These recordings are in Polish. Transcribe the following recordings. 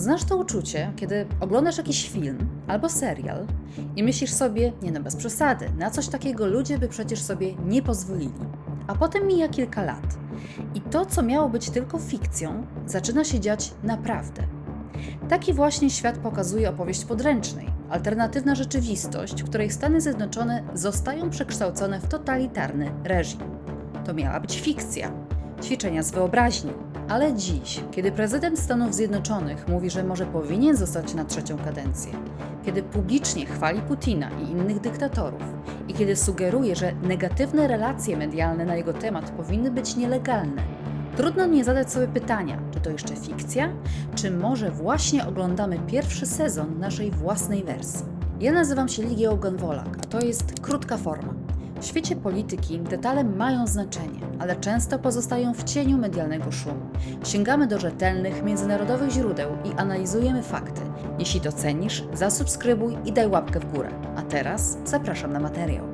Znasz to uczucie, kiedy oglądasz jakiś film albo serial i myślisz sobie, nie no bez przesady, na coś takiego ludzie by przecież sobie nie pozwolili. A potem mija kilka lat i to, co miało być tylko fikcją, zaczyna się dziać naprawdę. Taki właśnie świat pokazuje opowieść podręcznej, alternatywna rzeczywistość, w której Stany Zjednoczone zostają przekształcone w totalitarny reżim. To miała być fikcja, ćwiczenia z wyobraźni. Ale dziś, kiedy prezydent Stanów Zjednoczonych mówi, że może powinien zostać na trzecią kadencję, kiedy publicznie chwali Putina i innych dyktatorów i kiedy sugeruje, że negatywne relacje medialne na jego temat powinny być nielegalne, trudno nie zadać sobie pytania, czy to jeszcze fikcja, czy może właśnie oglądamy pierwszy sezon naszej własnej wersji. Ja nazywam się Ligia Ogonwolak, a to jest krótka forma. W świecie polityki detale mają znaczenie, ale często pozostają w cieniu medialnego szumu. Sięgamy do rzetelnych, międzynarodowych źródeł i analizujemy fakty. Jeśli to cenisz, zasubskrybuj i daj łapkę w górę. A teraz zapraszam na materiał.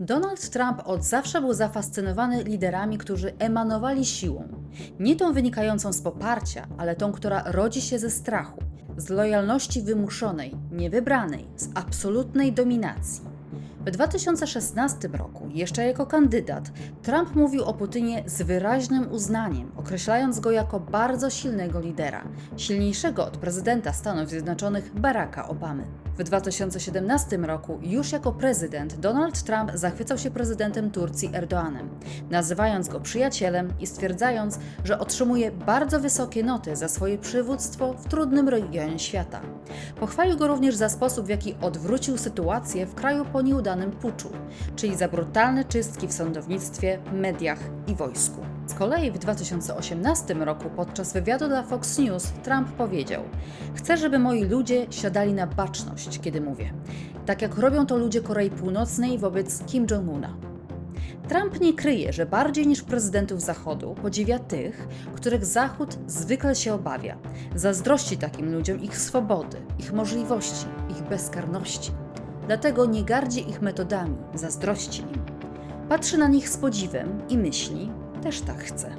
Donald Trump od zawsze był zafascynowany liderami, którzy emanowali siłą. Nie tą wynikającą z poparcia, ale tą, która rodzi się ze strachu, z lojalności wymuszonej, niewybranej, z absolutnej dominacji. W 2016 roku, jeszcze jako kandydat, Trump mówił o Putinie z wyraźnym uznaniem, określając go jako bardzo silnego lidera, silniejszego od prezydenta Stanów Zjednoczonych Baracka Obamy. W 2017 roku, już jako prezydent, Donald Trump zachwycał się prezydentem Turcji Erdoanem, nazywając go przyjacielem i stwierdzając, że otrzymuje bardzo wysokie noty za swoje przywództwo w trudnym regionie świata. Pochwalił go również za sposób, w jaki odwrócił sytuację w kraju po nieudanym puczu, czyli za brutalne czystki w sądownictwie, mediach i wojsku. Z kolei w 2018 roku podczas wywiadu dla Fox News Trump powiedział: Chcę, żeby moi ludzie siadali na baczność, kiedy mówię. Tak jak robią to ludzie Korei Północnej wobec Kim Jong-una. Trump nie kryje, że bardziej niż prezydentów Zachodu podziwia tych, których Zachód zwykle się obawia. Zazdrości takim ludziom ich swobody, ich możliwości, ich bezkarności. Dlatego nie gardzi ich metodami, zazdrości im. Patrzy na nich z podziwem i myśli, też tak chcę.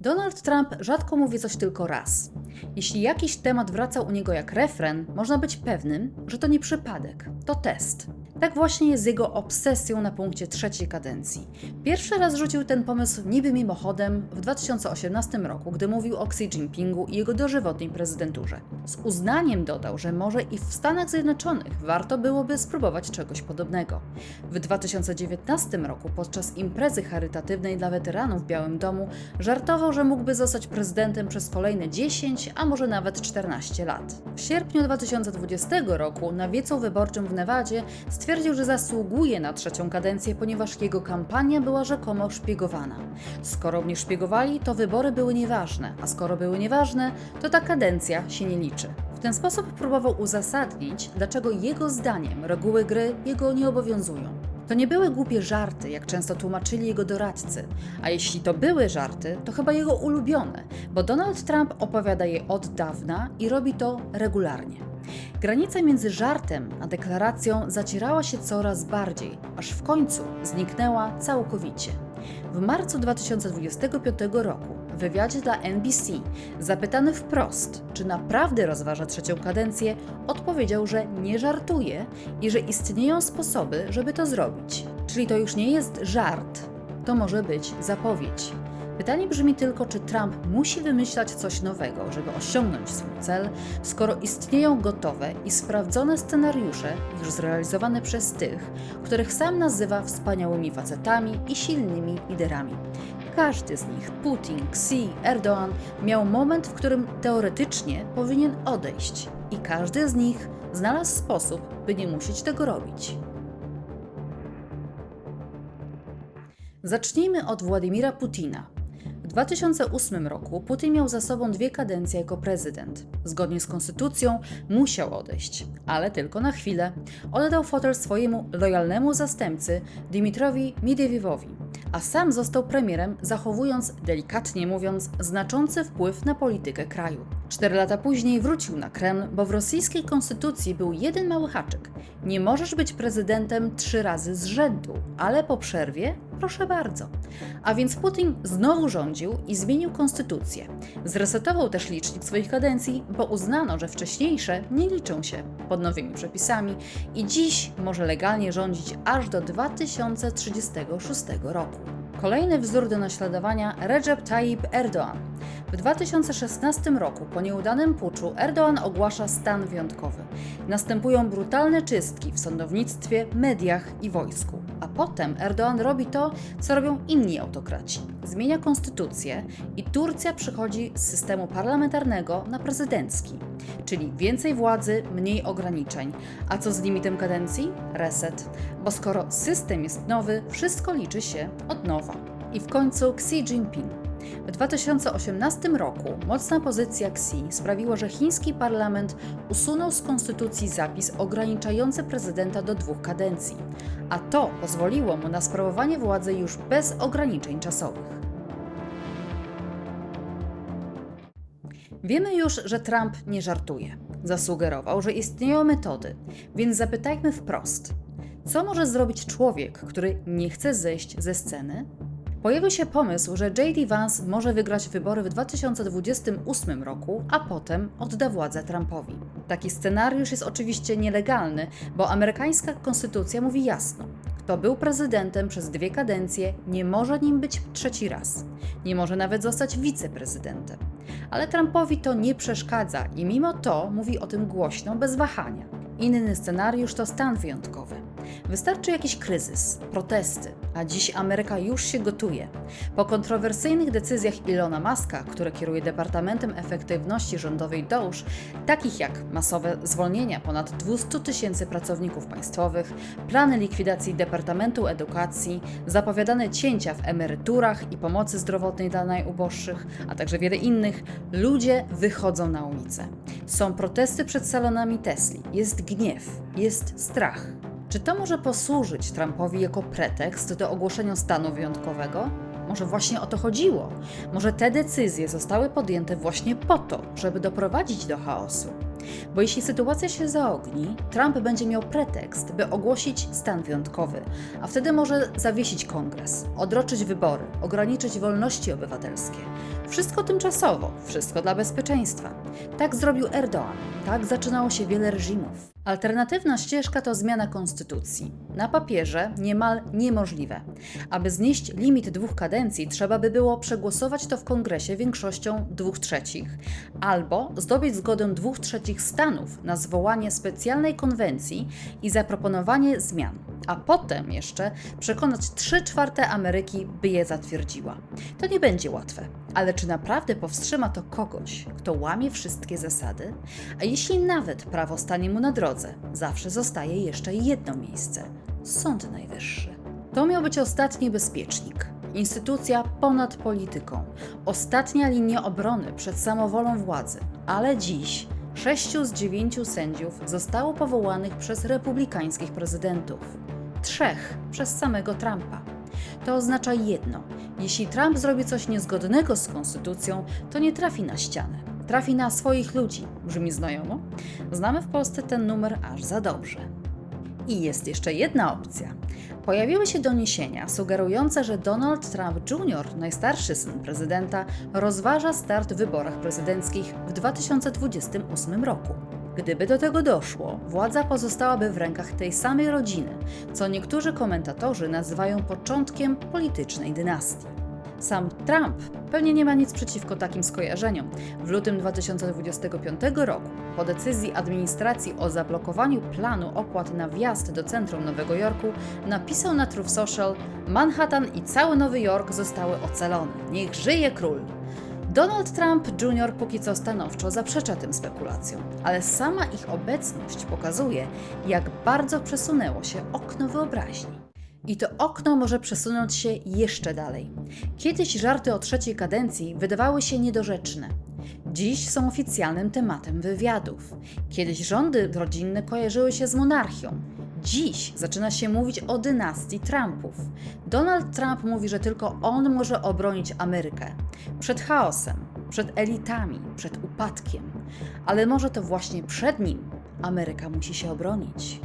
Donald Trump rzadko mówi coś tylko raz. Jeśli jakiś temat wraca u niego jak refren, można być pewnym, że to nie przypadek, to test. Tak właśnie jest jego obsesją na punkcie trzeciej kadencji. Pierwszy raz rzucił ten pomysł niby mimochodem w 2018 roku, gdy mówił o Xi Jinpingu i jego dożywotniej prezydenturze. Z uznaniem dodał, że może i w Stanach Zjednoczonych warto byłoby spróbować czegoś podobnego. W 2019 roku podczas imprezy charytatywnej dla weteranów w Białym Domu żartował, że mógłby zostać prezydentem przez kolejne 10, a może nawet 14 lat. W sierpniu 2020 roku na wiecu wyborczym w Nevadzie stwierdził, że zasługuje na trzecią kadencję, ponieważ jego kampania była rzekomo szpiegowana. Skoro mnie szpiegowali, to wybory były nieważne, a skoro były nieważne, to ta kadencja się nie liczy. W ten sposób próbował uzasadnić, dlaczego jego zdaniem reguły gry jego nie obowiązują. To nie były głupie żarty, jak często tłumaczyli jego doradcy, a jeśli to były żarty, to chyba jego ulubione, bo Donald Trump opowiada je od dawna i robi to regularnie. Granica między żartem a deklaracją zacierała się coraz bardziej, aż w końcu zniknęła całkowicie. W marcu 2025 roku w wywiadzie dla NBC, zapytany wprost, czy naprawdę rozważa trzecią kadencję, odpowiedział, że nie żartuje i że istnieją sposoby, żeby to zrobić. Czyli to już nie jest żart, to może być zapowiedź. Pytanie brzmi tylko, czy Trump musi wymyślać coś nowego, żeby osiągnąć swój cel, skoro istnieją gotowe i sprawdzone scenariusze, już zrealizowane przez tych, których sam nazywa wspaniałymi facetami i silnymi liderami. Każdy z nich, Putin, Xi, Erdoğan, miał moment, w którym teoretycznie powinien odejść, i każdy z nich znalazł sposób, by nie musieć tego robić. Zacznijmy od Władimira Putina. W 2008 roku Putin miał za sobą dwie kadencje jako prezydent. Zgodnie z konstytucją musiał odejść, ale tylko na chwilę. Oddał fotel swojemu lojalnemu zastępcy Dimitrowi Miedewiewowi, a sam został premierem, zachowując, delikatnie mówiąc, znaczący wpływ na politykę kraju. Cztery lata później wrócił na Kreml, bo w rosyjskiej konstytucji był jeden mały haczyk. Nie możesz być prezydentem trzy razy z rzędu, ale po przerwie proszę bardzo. A więc Putin znowu rządził i zmienił konstytucję. Zresetował też licznik swoich kadencji, bo uznano, że wcześniejsze nie liczą się pod nowymi przepisami i dziś może legalnie rządzić aż do 2036 roku. Kolejny wzór do naśladowania Recep Tayyip Erdoğan. W 2016 roku po nieudanym puczu Erdoğan ogłasza stan wyjątkowy. Następują brutalne czystki w sądownictwie, mediach i wojsku. A potem Erdoğan robi to, co robią inni autokraci. Zmienia konstytucję i Turcja przychodzi z systemu parlamentarnego na prezydencki. Czyli więcej władzy, mniej ograniczeń. A co z limitem kadencji? Reset. Bo skoro system jest nowy, wszystko liczy się od nowa. I w końcu Xi Jinping. W 2018 roku mocna pozycja Xi sprawiła, że chiński parlament usunął z konstytucji zapis ograniczający prezydenta do dwóch kadencji, a to pozwoliło mu na sprawowanie władzy już bez ograniczeń czasowych. Wiemy już, że Trump nie żartuje. Zasugerował, że istnieją metody, więc zapytajmy wprost: co może zrobić człowiek, który nie chce zejść ze sceny? Pojawił się pomysł, że J.D. Vance może wygrać wybory w 2028 roku, a potem odda władzę Trumpowi. Taki scenariusz jest oczywiście nielegalny, bo amerykańska konstytucja mówi jasno: kto był prezydentem przez dwie kadencje, nie może nim być trzeci raz. Nie może nawet zostać wiceprezydentem. Ale Trumpowi to nie przeszkadza i mimo to mówi o tym głośno, bez wahania. Inny scenariusz to stan wyjątkowy. Wystarczy jakiś kryzys, protesty, a dziś Ameryka już się gotuje. Po kontrowersyjnych decyzjach Ilona Maska, który kieruje Departamentem Efektywności Rządowej DOUSZ, takich jak masowe zwolnienia ponad 200 tysięcy pracowników państwowych, plany likwidacji Departamentu Edukacji, zapowiadane cięcia w emeryturach i pomocy zdrowotnej dla najuboższych, a także wiele innych, ludzie wychodzą na ulicę. Są protesty przed salonami Tesli, jest gniew, jest strach. Czy to może posłużyć Trumpowi jako pretekst do ogłoszenia stanu wyjątkowego? Może właśnie o to chodziło? Może te decyzje zostały podjęte właśnie po to, żeby doprowadzić do chaosu? Bo jeśli sytuacja się zaogni, Trump będzie miał pretekst, by ogłosić stan wyjątkowy, a wtedy może zawiesić kongres, odroczyć wybory, ograniczyć wolności obywatelskie. Wszystko tymczasowo, wszystko dla bezpieczeństwa. Tak zrobił Erdoğan, tak zaczynało się wiele reżimów. Alternatywna ścieżka to zmiana konstytucji. Na papierze niemal niemożliwe. Aby znieść limit dwóch kadencji, trzeba by było przegłosować to w kongresie większością dwóch trzecich, albo zdobyć zgodę dwóch trzecich stanów na zwołanie specjalnej konwencji i zaproponowanie zmian, a potem jeszcze przekonać trzy czwarte Ameryki, by je zatwierdziła. To nie będzie łatwe. Ale czy naprawdę powstrzyma to kogoś, kto łamie wszystkie zasady? A jeśli nawet prawo stanie mu na drodze, zawsze zostaje jeszcze jedno miejsce Sąd Najwyższy. To miał być ostatni bezpiecznik. Instytucja ponad polityką. Ostatnia linia obrony przed samowolą władzy. Ale dziś sześciu z dziewięciu sędziów zostało powołanych przez republikańskich prezydentów. Trzech przez samego Trumpa. To oznacza jedno: jeśli Trump zrobi coś niezgodnego z konstytucją, to nie trafi na ścianę. Trafi na swoich ludzi. Brzmi znajomo? Znamy w Polsce ten numer aż za dobrze. I jest jeszcze jedna opcja. Pojawiły się doniesienia sugerujące, że Donald Trump Jr., najstarszy syn prezydenta, rozważa start w wyborach prezydenckich w 2028 roku. Gdyby do tego doszło, władza pozostałaby w rękach tej samej rodziny, co niektórzy komentatorzy nazywają początkiem politycznej dynastii. Sam Trump pewnie nie ma nic przeciwko takim skojarzeniom. W lutym 2025 roku, po decyzji administracji o zablokowaniu planu opłat na wjazd do centrum Nowego Jorku, napisał na Truth Social: Manhattan i cały Nowy Jork zostały ocalone. Niech żyje król! Donald Trump Jr. póki co stanowczo zaprzecza tym spekulacjom, ale sama ich obecność pokazuje, jak bardzo przesunęło się okno wyobraźni. I to okno może przesunąć się jeszcze dalej. Kiedyś żarty o trzeciej kadencji wydawały się niedorzeczne. Dziś są oficjalnym tematem wywiadów. Kiedyś rządy rodzinne kojarzyły się z monarchią. Dziś zaczyna się mówić o dynastii Trumpów. Donald Trump mówi, że tylko on może obronić Amerykę przed chaosem, przed elitami, przed upadkiem, ale może to właśnie przed nim Ameryka musi się obronić.